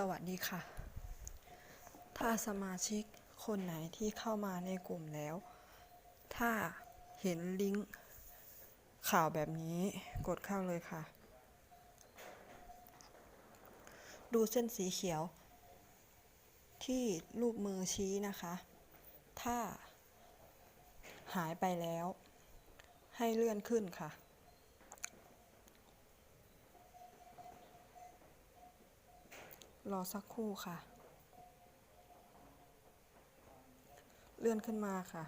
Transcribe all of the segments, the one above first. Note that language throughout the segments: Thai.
สวัสดีค่ะ ถ้าสมาชิกคนไหนที่เข้ามาในกลุ่มแล้ว ถ้าเห็นลิงก์ข่าวแบบนี้กดเข้าเลยค่ะ ดูเส้นสีเขียว ที่รูปมือชี้นะคะ ถ้าหายไปแล้ว ให้เลื่อนขึ้นค่ะ รอสักครู่ค่ะ เลื่อนขึ้นมาค่ะ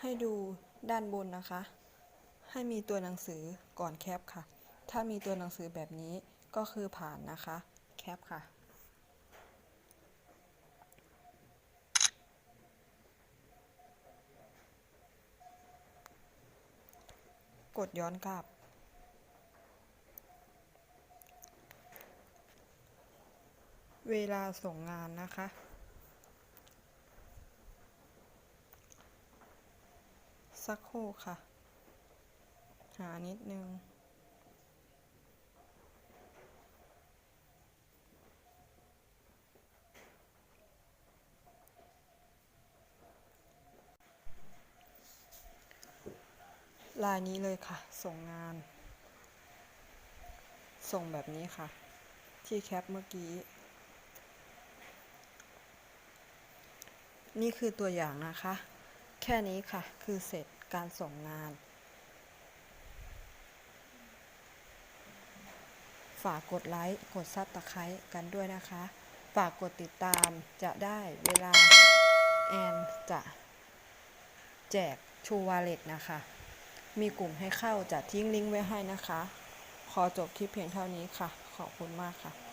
ให้ดูด้านบนนะคะ ให้มีตัวหนังสือก่อนแคปค่ะ ถ้ามีตัวหนังสือแบบนี้ก็คือผ่านนะคะ แคปค่ะกดย้อนกลับ เวลาส่งงานนะคะ สักครู่ค่ะ หานิดนึงลายนี้เลยค่ะ ส่งงาน ส่งแบบนี้ค่ะ ที่แคปเมื่อกี้ นี่คือตัวอย่างนะคะ แค่นี้ค่ะ คือเสร็จการส่งงาน ฝากกดไลค์ กดซับตะไคร้กันด้วยนะคะ ฝากกดติดตามจะได้เวลา แอนจะแจกชูวาเลตนะคะ มีกลุ่มให้เข้าจะทิ้งลิงก์ไว้ให้นะคะ ขอจบคลิปเพียงเท่านี้ค่ะ ขอบคุณมากค่ะ